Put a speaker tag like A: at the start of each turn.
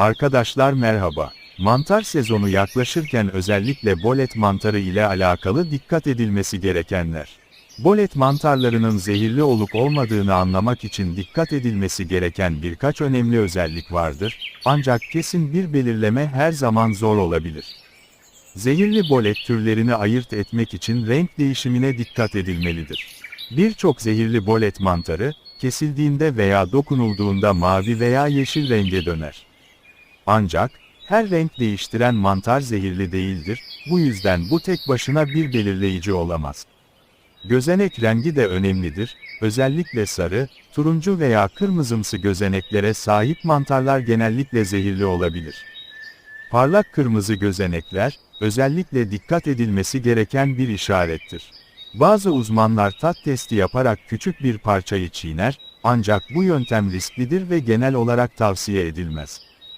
A: Arkadaşlar merhaba. Mantar sezonu yaklaşırken özellikle bolet mantarı ile alakalı dikkat edilmesi gerekenler. Bolet mantarlarının zehirli olup olmadığını anlamak için dikkat edilmesi gereken birkaç önemli özellik vardır, ancak kesin bir belirleme her zaman zor olabilir. Zehirli bolet türlerini ayırt etmek için renk değişimine dikkat edilmelidir. Birçok zehirli bolet mantarı, kesildiğinde veya dokunulduğunda mavi veya yeşil renge döner. Ancak, her renk değiştiren mantar zehirli değildir, bu yüzden bu tek başına bir belirleyici olamaz. Gözenek rengi de önemlidir, özellikle sarı, turuncu veya kırmızımsı gözeneklere sahip mantarlar genellikle zehirli olabilir. Parlak kırmızı gözenekler, özellikle dikkat edilmesi gereken bir işarettir. Bazı uzmanlar tat testi yaparak küçük bir parçayı çiğner, ancak bu yöntem risklidir ve genel olarak tavsiye edilmez.